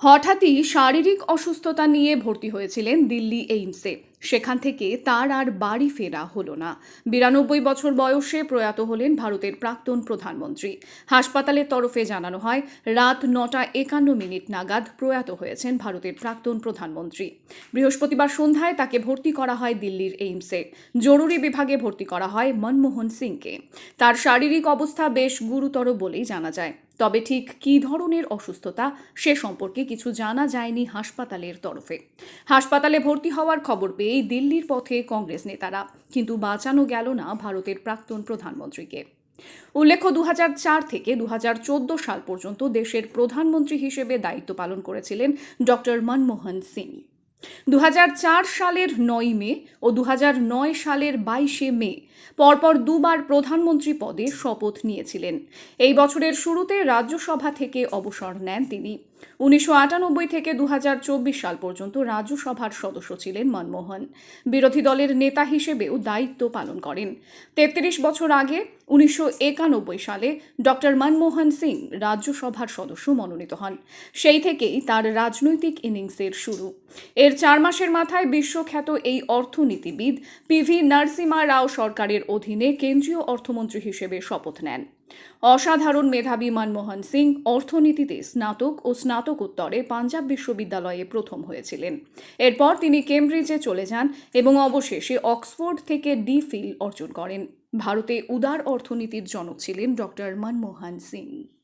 হঠাৎই শারীরিক অসুস্থতা নিয়ে ভর্তি হয়েছিলেন দিল্লি এইমসে। সেখান থেকে তার আর বাড়ি ফেরা হলো না। বিরানব্বই বছর বয়সে প্রয়াত হলেন ভারতের প্রাক্তন প্রধানমন্ত্রী। হাসপাতালের তরফে জানানো হয়, রাত নটা একান্ন মিনিট নাগাদ প্রয়াত হয়েছেন ভারতের প্রাক্তন প্রধানমন্ত্রী। বৃহস্পতিবার সন্ধ্যায় তাকে ভর্তি করা হয় দিল্লির এইমসে। জরুরি বিভাগে ভর্তি করা হয় মনমোহন সিংকে। তার শারীরিক অবস্থা বেশ গুরুতর বলেই জানা যায়। তবে ঠিক কী ধরনের অসুস্থতা সে সম্পর্কে কিছু জানা যায়নি হাসপাতালের তরফে। হাসপাতালে ভর্তি হওয়ার খবর পেয়েই দিল্লির পথে কংগ্রেস নেতারা। কিন্তু বাঁচানো গেল না ভারতের প্রাক্তন প্রধানমন্ত্রীকে। উল্লেখ্য দু হাজার চার থেকে দু হাজার চোদ্দ সাল পর্যন্ত দেশের প্রধানমন্ত্রী হিসেবে দায়িত্ব পালন করেছিলেন ডক্টর মনমোহন সিং। দু হাজার চার সালের নয় মে ও দু হাজার নয় সালের বাইশে মে পরপর দুবার প্রধানমন্ত্রী পদে শপথ নিয়েছিলেন। এই বছরের শুরুতে রাজ্যসভা থেকে অবসর নেন তিনি। উনিশশো আটানব্বই থেকে দু হাজার চব্বিশ সাল পর্যন্ত রাজ্যসভার সদস্য ছিলেন মনমোহন। বিরোধী দলের নেতা হিসেবেও দায়িত্ব পালন করেন। তেত্রিশ বছর আগে উনিশশো একানব্বই সালে ডক্টর মনমোহন সিং রাজ্যসভার সদস্য মনোনীত হন। সেই থেকেই তার রাজনৈতিক ইনিংসের শুরু। এর চার মাসের মাথায় বিশ্বখ্যাত এই অর্থনীতিবিদ পিভি নরসিমা রাও সরকারের অধীনে কেন্দ্রীয় অর্থমন্ত্রী হিসেবে শপথ নেন। অসাধারণ মেধাবী মনমোহন সিং অর্থনীতিতে স্নাতক ও স্নাতকোত্তরে পাঞ্জাব বিশ্ববিদ্যালয়ে প্রথম হয়েছিলেন। এরপর তিনি কেমব্রিজে চলে যান এবং অবশেষে অক্সফোর্ড থেকে ডি ফিল অর্জন করেন। ভারতে উদার অর্থনীতির জনক ছিলেন ডক্টর মনমোহন সিং।